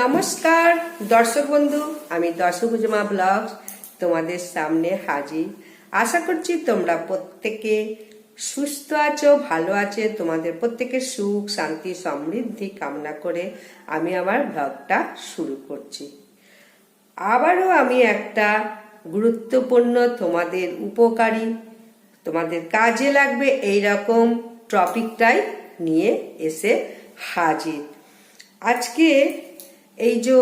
নমস্কার, দর্শক বন্ধু, আমি দশভুজমা ব্লগ তোমাদের সামনে হাজির। আশা করছি তোমরা প্রত্যেকে সুস্থ আছো, ভালো আছে, তোমাদের প্রত্যেকের সুখ, শান্তি, সমৃদ্ধি কামনা করে আমি আমার ব্লগটা শুরু করছি। আবারও আমি একটা গুরুত্বপূর্ণ তোমাদের উপকারী, তোমাদের কাজে লাগবে এই রকম টপিকটাই নিয়ে এসে হাজির। আজকে এই যে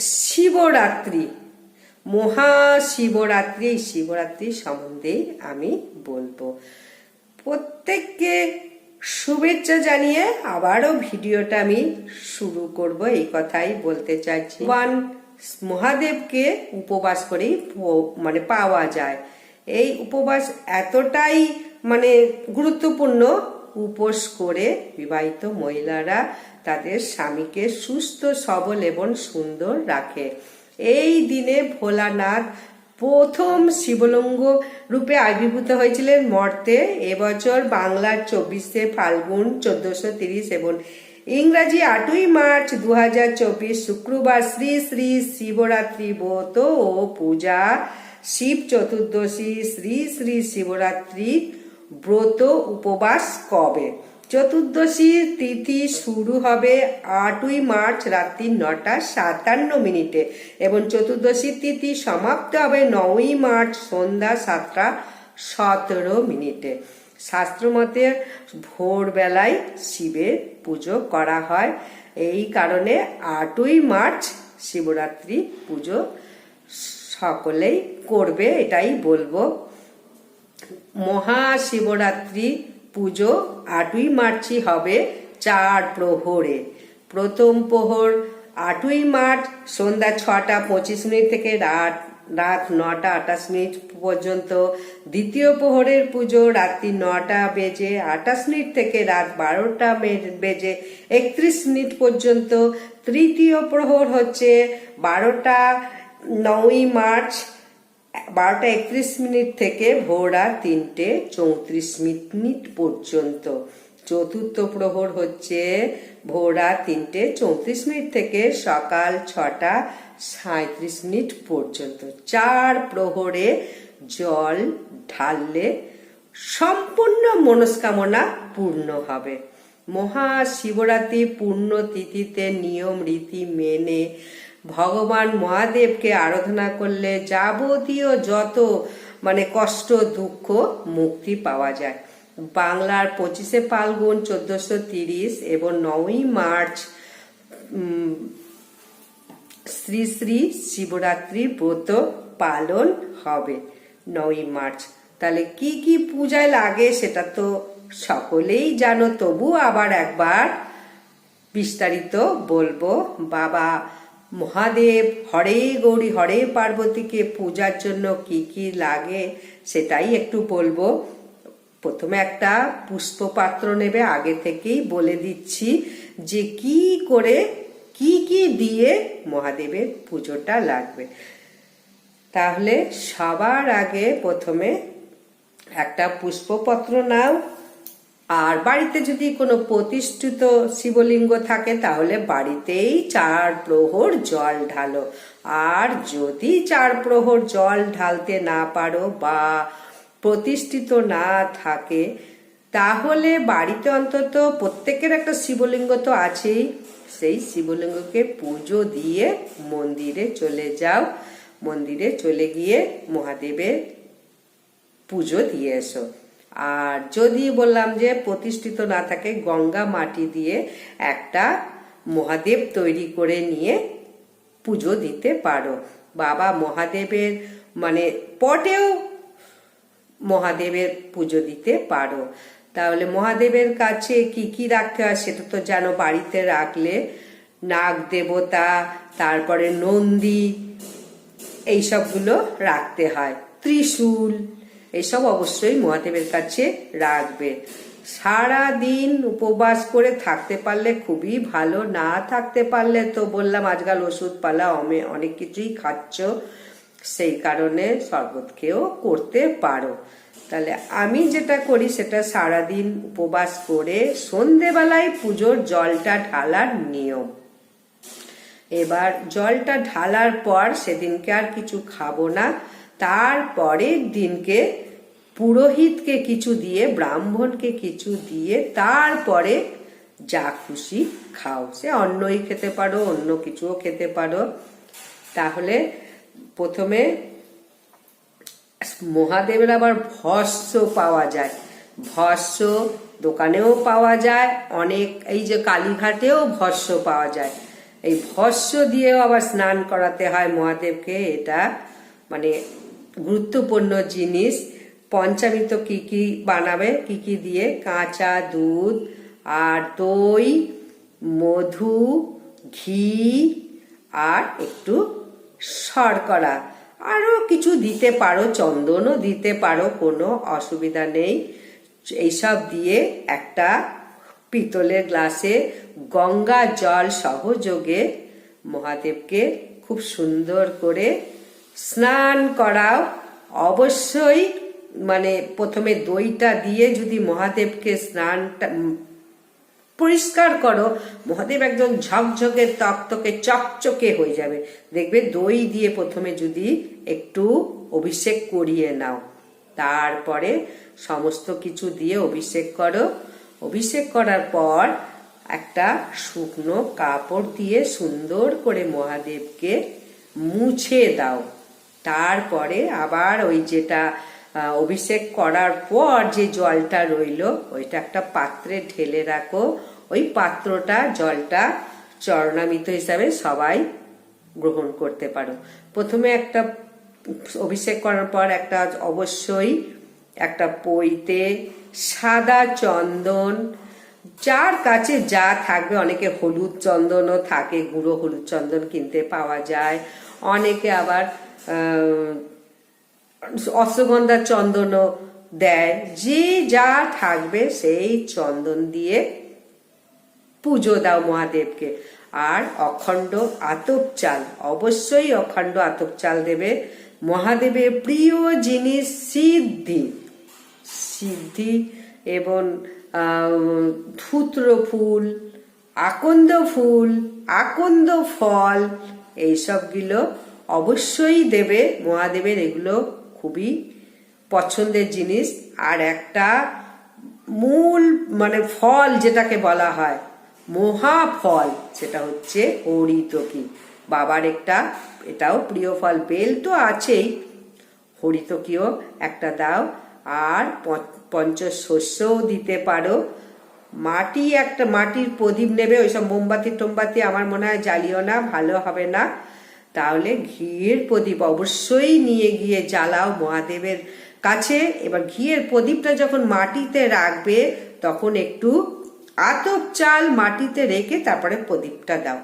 শিবরাত্রি, মহাশিবরাত্রি, এই শিবরাত্রি সম্বন্ধেই আমি বলব। প্রত্যেককে শুভেচ্ছা জানিয়ে আবারও ভিডিওটা আমি শুরু করব। এই কথাই বলতে চাইছি। ভগবান মহাদেবকে উপবাস করেই মানে পাওয়া যায়। এই উপবাস এতটাই মানে গুরুত্বপূর্ণ উপোস করে বিবাহিত মহিলারা তাদের স্বামীকে সুস্থ, সবল এবং সুন্দর রাখে। এই দিনে ভোলানাথ প্রথম শিবলিঙ্গ রূপে আবির্ভূত হয়েছিলেন মর্তে। এবছর বাংলার চব্বিশে ফাল্গুন চোদ্দশো তিরিশ এবং ইংরাজি আটই মার্চ দু হাজার চব্বিশ শুক্রবার শ্রী শ্রী শিবরাত্রি ব্রত ও পূজা। শিব চতুর্দশী শ্রী শ্রী শিবরাত্রি ব্রত উপবাস কবে? চতুর্দশী তিথি শুরু হবে আটই মার্চ রাত্রি নটা সাতান্ন মিনিটে এবং চতুর্দশী তিথি সমাপ্ত হবে নয়ই মার্চ সন্ধ্যা সাতটা সতেরো মিনিটে। শাস্ত্রমতে ভোরবেলায় শিবের পুজো করা হয়। এই কারণে আটই মার্চ শিবরাত্রি পুজো সকলেই করবে, এটাই বলব। মহাশিবরাত্রি পুজো আটই মার্চই হবে চার প্রহরে। প্রথম প্রহর আটই মার্চ সন্ধ্যা ছটা পঁচিশ মিনিট থেকে রাত রাত নটা আটাশ মিনিট পর্যন্ত। দ্বিতীয় প্রহরের পুজো রাত্রি নটা বেজে আটাশ মিনিট থেকে রাত বারোটা বেজে একত্রিশ মিনিট পর্যন্ত। তৃতীয় প্রহর হচ্ছে বারোটা নয়ই মার্চ বারোটা একত্রিশ মিনিট থেকে ভোরা তিনটে চৌত্রিশ মিনিট পর্যন্ত। চতুর্থ প্রহর হচ্ছে ভোরা তিনটে চৌত্রিশ মিনিট থেকে সকাল ছটা সাঁত্রিশ মিনিট পর্যন্ত। চার প্রহরে জল ঢাললে সম্পূর্ণ মনস্কামনা পূর্ণ হবে। মহাশিবরাত্রি পূর্ণ তিথিতে নিয়ম, রীতি মেনে ভগবান মহাদেবকে আরাধনা করলে যাবতীয় যত মানে কষ্ট, দুঃখ, মুক্তি পাওয়া যায়। বাংলার পঁচিশে ফাল্গুন, চোদ্দশো তিরিশ এবং নয়ই মার্চ শ্রী শ্রী শিবরাত্রি ব্রত পালন হবে নয়ই মার্চ। তাহলে কি কি পূজায় লাগে সেটা তো সকলেই জানো তবু আবার একবার বিস্তারিত বলব। বাবা মহাদেব, হরে গৌরী, হরে পার্বতীকে পূজার জন্য কি কি লাগে সেটাই একটু বলব। প্রথমে একটা পুষ্প পাত্র নেবে, আগে থেকেই বলে দিচ্ছি যে কি করে, কি কি দিয়ে মহাদেবের পুজোটা লাগবে। তাহলে সবার আগে প্রথমে একটা পুষ্পপত্র নাও আর বাড়িতে যদি কোনো প্রতিষ্ঠিত শিবলিঙ্গ থাকে, তাহলে বাড়িতেই চার প্রহর জল ঢালো। আর যদি চার প্রহর জল ঢালতে না পারো বা প্রতিষ্ঠিত না থাকে, তাহলে বাড়িতে অন্তত প্রত্যেকের একটা শিবলিঙ্গ তো আছেই। সেই শিবলিঙ্গকে পুজো দিয়ে মন্দিরে চলে যাও। মন্দিরে চলে গিয়ে মহাদেবের পুজো দিয়ে এসো। আর যদি বললাম যে প্রতিষ্ঠিত না থাকে গঙ্গা মাটি দিয়ে একটা মহাদেব তৈরি করে নিয়ে পুজো দিতে পারো। বাবা মহাদেবের মানে পটেও মহাদেবের পুজো দিতে পারো। তাহলে মহাদেবের কাছে কি কি রাখতে হয় সেটা তো জানো, বাড়িতে রাখলে নাগ দেবতা, তারপরে নন্দী, এইসবগুলো রাখতে হয়। ত্রিশূল এইসব অবশ্যই মহাদেবের কাছে রাখবে। সারা দিন উপবাস করে থাকতে পারলে খুবই ভালো, না থাকতে পারলে তো বললাম আজকাল ওষুধ পালা অমে অনেক কিছুই খাচ্ছ, সেই কারণে শরবত খেয়েও করতে পারো। তাহলে আমি যেটা করি সেটা সারাদিন উপবাস করে সন্ধেবেলায় পুজোর জলটা ঢালার নিয়ম। এবার জলটা ঢালার পর সেদিনকে আর কিছু খাব না। তারপরের দিনকে পুরোহিতকে কিছু দিয়ে, ব্রাহ্মণকে কিছু দিয়ে, তারপরে যা খুশি খাও। সে অন্নই খেতে পারো, অন্য কিছুও খেতে পারো। তাহলে প্রথমে মহাদেবের আবার ভস্য পাওয়া যায়। ভস্য দোকানেও পাওয়া যায়, অনেক, এই যে কালীঘাটেও ভস্য পাওয়া যায়। এই ভস্য দিয়েও আবার স্নান করাতে হয় মহাদেবকে। এটা মানে গুরুত্বপূর্ণ জিনিস। পঞ্চামৃত কি কি বানাবে, কি কি দিয়ে? কাঁচা দুধ আর দই, মধু, ঘি আর একটু শর্করা। আরও কিছু দিতে পারো, চন্দনও দিতে পারো, কোনো অসুবিধা নেই। এইসব দিয়ে একটা পিতলের গ্লাসে গঙ্গা জল সহযোগে মহাদেবকে খুব সুন্দর করে স্নান করাও অবশ্যই মানে প্রথমে দইটা দিয়ে যদি মহাদেবকে স্নানটা পরিষ্কার করো, মহাদেব একজন ঝকঝকে, তকতকে, চকচকে হয়ে যাবে। দেখবে দই দিয়ে প্রথমে যদি একটু অভিষেক করিয়ে নাও, তারপরে সমস্ত কিছু দিয়ে অভিষেক করো। অভিষেক করার পর একটা শুকনো কাপড় দিয়ে সুন্দর করে মহাদেবকে মুছে দাও। তারপরে আবার ওই যেটা অভিষেক করার পর যে জলটা রইল, ওইটা একটা পাত্রে ঢেলে রাখো। ওই পাত্রটা, জলটা চরণামিত হিসাবে সবাই গ্রহণ করতে পারো। প্রথমে একটা অভিষেক করার পর একটা অবশ্যই একটা পইতে সাদা চন্দন, যার কাছে যা থাকবে, অনেকে হলুদ চন্দনও থাকে, গুঁড়ো হলুদ চন্দন কিনতে পাওয়া যায়। অনেকে আবার অশ্বগন্ধার চন্দনও দেয়। যে যা থাকবে সেই চন্দন দিয়ে পুজো দাও মহাদেবকে। আর অখণ্ড আতপ চাল, অবশ্যই অখণ্ড আতপ চাল দেবে মহাদেবের প্রিয় জিনিস সিদ্ধি। সিদ্ধি এবং ধূত্র ফুল, আকন্দ ফুল, আকন্দ ফল, এইসবগুলো অবশ্যই দেবে, মহাদেবের এগুলো খুবই পছন্দের জিনিস। আর একটা মূল মানে ফল যেটাকে বলা হয় মহা ফল সেটা হচ্ছে হরিতকি। বাবার একটা, এটাও প্রিয় ফল, বেল তো আছেই। হরিতকিও একটা দাও। আর পঞ্চশস্যও দিতে পারো। মাটি একটা, মাটির প্রদীপ নেবে, ওইসব মোমবাতি টোমবাতি আমার মনে হয় জ্বালিও না, ভালো হবে না। তাহলে ঘিয়ের প্রদীপ অবশ্যই নিয়ে গিয়ে জ্বালাও মহাদেবের কাছে। এবার ঘিয়ের প্রদীপটা যখন মাটিতে রাখবে, তখন একটু আতপ চাল মাটিতে রেখে তারপরে প্রদীপটা দাও।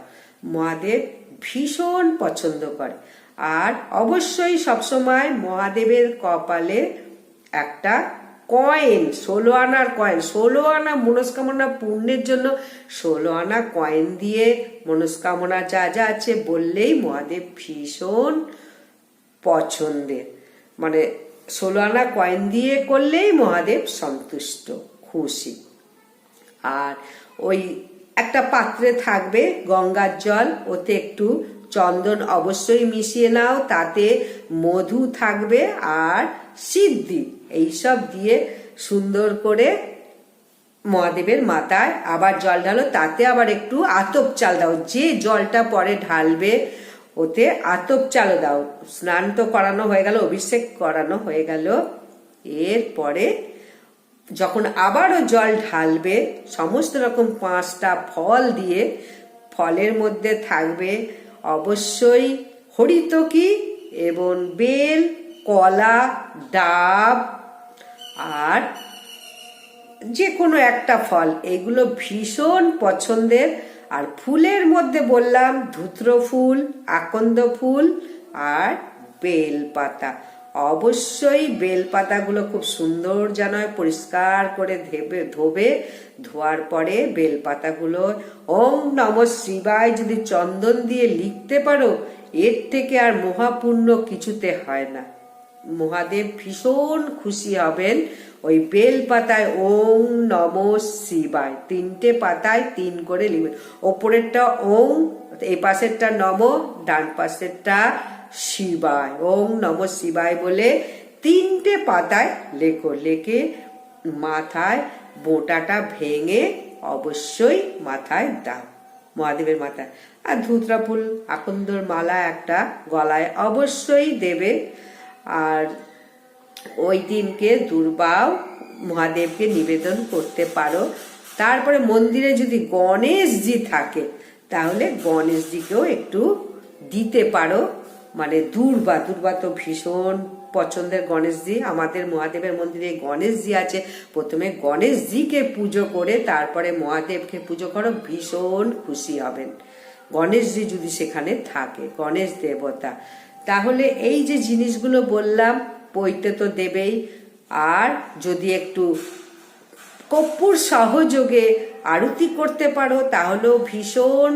মহাদেব ভীষণ পছন্দ করে। আর অবশ্যই সবসময় মহাদেবের কপালে একটা কয়েন ষোলো আনার কয়েন ষোলো আনা মনস্কামনা পূর্ণের জন্য ষোলো আনা কয়েন দিয়ে মনস্কামনা যা যা আছে বললেই মহাদেব ভীষণ পছন্দের মানে ষোলো আনা কয়েন দিয়ে করলেই মহাদেব সন্তুষ্ট খুশি আর ওই একটা পাত্রে থাকবে গঙ্গার জল ওতে একটু চন্দন অবশ্যই মিশিয়ে নাও তাতে মধু থাকবে আর সিদ্ধি। এইসব দিয়ে সুন্দর করে মহাদেবের মাথায় আবার জল ঢালো, তাতে আবার একটু আতপ চাল দাও। যে জলটা পরে ঢালবে, ওতে আতপ চালও দাও। স্নান তো করানো হয়ে গেল, অভিষেক করানো হয়ে গেল। এরপরে যখন আবারও জল ঢালবে, সমস্ত রকম পাঁচটা ফল দিয়ে ফলের মধ্যে থাকবে। অবশ্যই হরিতকি এবং বেল, কলা, ডাব আর যে কোনো একটা ফল। এগুলো ভীষণ পছন্দের। আর ফুলের মধ্যে বললাম, ধুত্র ফুল, আকন্দ ফুল আর বেল পাতা। অবশ্যই বেল পাতাগুলো খুব সুন্দর যেন পরিষ্কার করে ধেবে, ধোবে। ধোয়ার পরে বেল পাতাগুলো, ওম নম শিবায় যদি চন্দন দিয়ে লিখতে পারো এর থেকে আর মহাপূর্ণ কিছুতে হয় না। মহাদেব ভীষণ খুশি হবেন ওই বেল পাতায় ওম নম শিবায়। তিনটে পাতায় তিন করে লিখবেন। ওপরেরটা ওম এই পাশেরটা নম, ডান পাশেরটা শিবায়। ওম নম শিবায় বলে তিনটে পাতায় লেখো। লেখে মাথায় বোটাটা ভেঙে অবশ্যই মাথায় দাও। মহাদেবের মাথায়। আর ধুতরা ফুল, আকন্দর মালা একটা গলায় অবশ্যই দেবে। আর ওই দিনকে দুর্বাও মহাদেবকে নিবেদন করতে পারো। তারপরে মন্দিরে যদি গণেশজি থাকে, তাহলে গণেশজিকেও একটু দিতে পারো। মানে দুর্বা দুর্বা তো ভীষণ পছন্দের গণেশজি, আমাদের মহাদেবের মন্দিরে গণেশজি আছে। প্রথমে গণেশজিকে পুজো করে তারপরে মহাদেবকে পুজো করো, ভীষণ খুশি হবেন। গণেশজি যদি সেখানে থাকে, গণেশ দেবতা। তাহলে এই যে জিনিসগুলো বললাম পইতে তো দেবেই। আর যদি একটু কর্পূর সহযোগে আরতি করতে পারো, তাহলেও ভীষণ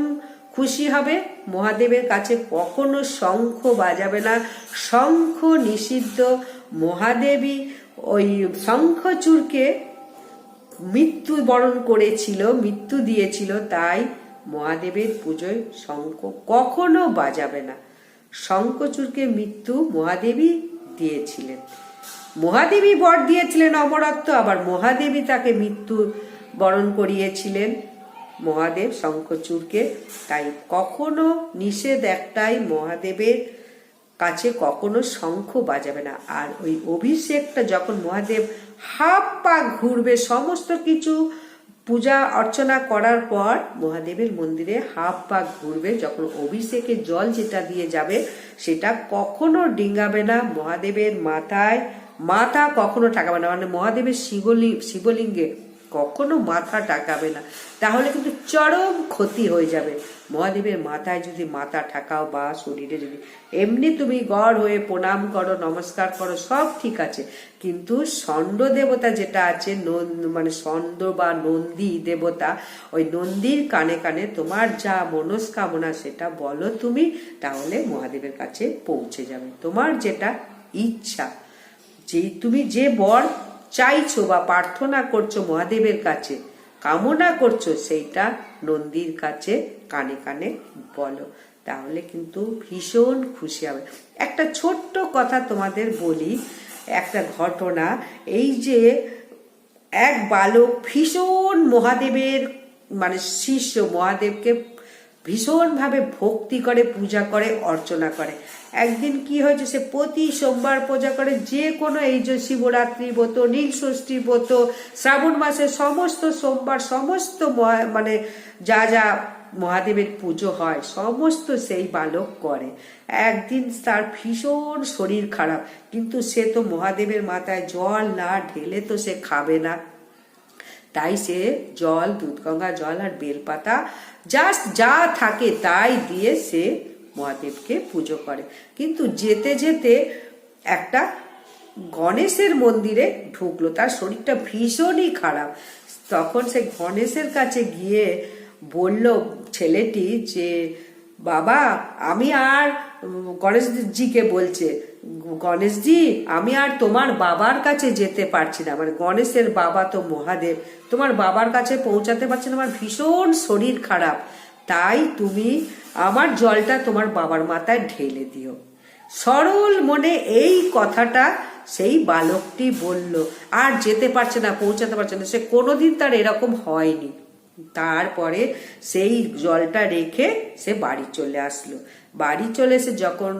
খুশি হবে? মহাদেবের কাছে কখনো শঙ্খ বাজাবে না। শঙ্খ নিষিদ্ধ। মহাদেবী ওই শঙ্খচূড়কে মৃত্যু বরণ করেছিল, মৃত্যু দিয়েছিল। তাই মহাদেবের পুজোয় শঙ্খ কখনো বাজাবে না। শঙ্খচূড়কে মৃত্যু মহাদেবী দিয়েছিলেন। মহাদেবী বর দিয়েছিলেন অমরত্ব। আবার মহাদেবী তাকে মৃত্যু বরণ করিয়েছিলেন। মহাদেব শঙ্খচূড়কে তাই কখনো নিষেধ একটাই মহাদেবের কাছে কখনো শঙ্খ বাজাবে না। আর ওই অভিষেকটা যখন মহাদেব হাফ পা ঘুরবে সমস্ত কিছু পূজা অর্চনা করার পর, মহাদেবের মন্দিরে হাফ পা ঘুরবে, যখন অভিষেকের জল যেটা দিয়ে যাবে সেটা কখনো ডিঙ্গাবে না। মহাদেবের মাথায় মাথা কখনো ঠাকাবে না। মানে মহাদেবের শিবলি শিবলিঙ্গে কখনো মাথা টাকাবে না। তাহলে কিন্তু চরম ক্ষতি হয়ে যাবে। মহাদেবের মাথায় যদি মাথা ঠাকাও বা শরীরে যদি এমনি তুমি গড় হয়ে প্রণাম করো, নমস্কার করো, সব ঠিক আছে। কিন্তু ষণ্ড দেবতা যেটা আছে মানে ষণ্ড বা নন্দী দেবতা, ওই নন্দীর কানে কানে তোমার যা মনস্কামনা সেটা বলো তুমি, তাহলে মহাদেবের কাছে পৌঁছে যাবে। তোমার যেটা ইচ্ছা। যে তুমি যে বর চাইছো বা প্রার্থনা করছ মহাদেবের কাছে, কামনা করছ সেইটা নন্দীর কাছে কানে কানে বলো। তাহলে কিন্তু ভীষণ খুশি হবে। একটা ছোট্ট কথা তোমাদের বলি, একটা ঘটনা, এই যে এক বালক ভীষণ মহাদেবের মানে শিষ্য মহাদেবকে ভীষণভাবে ভক্তি করে, পূজা করে, অর্চনা করে। একদিন কি হয়েছে, সে প্রতি সোমবার পূজা করে, যে কোনো এই যে শিবরাত্রি ব্রত, নীল ষষ্ঠী ব্রত, শ্রাবণ মাসের সমস্ত সোমবার, সমস্ত মানে যা যা মহাদেবের পুজো হয়, সমস্ত সেই বালক করে। একদিন তার ভীষণ শরীর খারাপ, কিন্তু সে তো মহাদেবের মাথায় জল না ঢেলে তো সে খাবে না। তাই সে জল, দুধগঙ্গা জল আর বেলপাতা জাস্ট যা থাকে তাই দিয়ে সে মহাদেবকে পুজো করে। কিন্তু যেতে যেতে একটা গণেশের মন্দিরে ঢুকলো, তার শরীরটা ভীষণই খারাপ। তখন সে গণেশের কাছে গিয়ে বলল, ছেলেটি যে, বাবা, আমি আর গণেশজিকে বলছে গণেশজি, আমি আর তোমার বাবার কাছে যেতে পারছি না। মানে গণেশের বাবা তো মহাদেব, তোমার বাবার কাছে পৌঁছাতে পারছি না। আমার ভীষণ শরীর খারাপ। তাই তুমি আমার জলটা তোমার বাবার মাথায় ঢেলে দিও। সরল মনে এই কথাটা সেই বালকটি বলল, আর যেতে পারছে না, পৌঁছাতে পারছে না। সে কোনোদিন তার এরকম হয়নি। তারপরে সেই জলটা রেখে সে বাড়ি চলে আসলো। বাড়ি চলে এসে যখন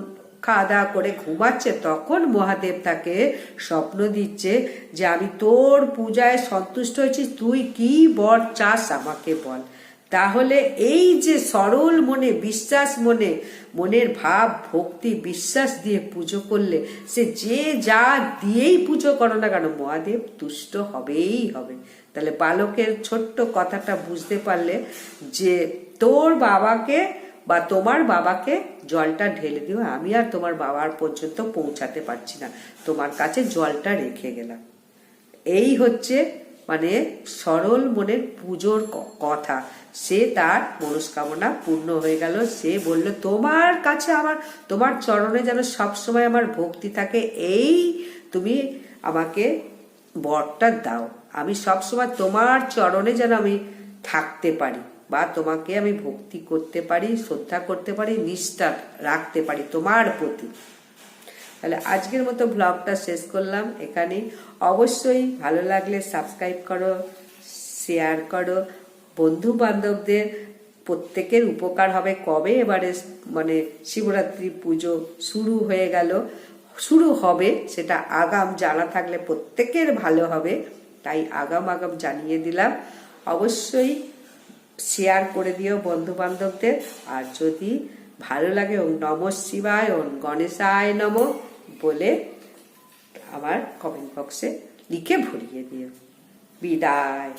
খাওয়া দাওয়া করে ঘুমাচ্ছে, তখন মহাদেব তাকে স্বপ্ন দিচ্ছে যে আমি তোর পূজায় সন্তুষ্ট হয়েছি, তুই কি বর চাস আমাকে বল। তাহলে এই যে সরল মনে, বিশ্বাস মনে, মনের ভাব, ভক্তি, বিশ্বাস দিয়ে পুজো করলে, সে যে যা দিয়েই পুজো করো না কেন, মহাদেব তুষ্ট হবেই হবে। তাহলে বালকের ছোট্ট কথাটা বুঝতে পারলে যে তোর বাবাকে বা তোমার বাবাকে জলটা ঢেলে দিও, আমি আর তোমার বাবার পর্যন্ত পৌঁছাতে পারছি না। তোমার কাছে জলটা রেখে গেলাম। এই হচ্ছে মানে সরল মনের পুজোর কথা। সে তার মনস্কামনা পূর্ণ হয়ে গেল। সে বলল, তোমার কাছে আমার, তোমার চরণে যেন সবসময় আমার ভক্তি থাকে, এই তুমি আমাকে বরটা দাও। আমি সবসময় তোমার চরণে যেন আমি থাকতে পারি। বা তোমাকে আমি ভক্তি করতে পারি, শ্রদ্ধা করতে পারি, নিষ্ঠা রাখতে পারি তোমার প্রতি। তাহলে আজকের মতো ব্লগটা শেষ করলাম এখানে অবশ্যই ভালো লাগলে সাবস্ক্রাইব করো শেয়ার করো। বন্ধু বান্ধবদের প্রত্যেকের উপকার হবে। কবে এবারে মানে শিবরাত্রি পুজো শুরু হয়ে গেল, শুরু হবে সেটা আগাম জানা থাকলে প্রত্যেকের ভালো হবে, তাই আগাম আগাম জানিয়ে দিলাম। অবশ্যই শেয়ার করে দিও বন্ধু বান্ধবদের আর যদি ভালো লাগে, ওম নম শিবায়, ওম গণেশায় নম বলে আমার কমেন্ট বক্সে লিখে ভরিয়ে দিও। বিদায়।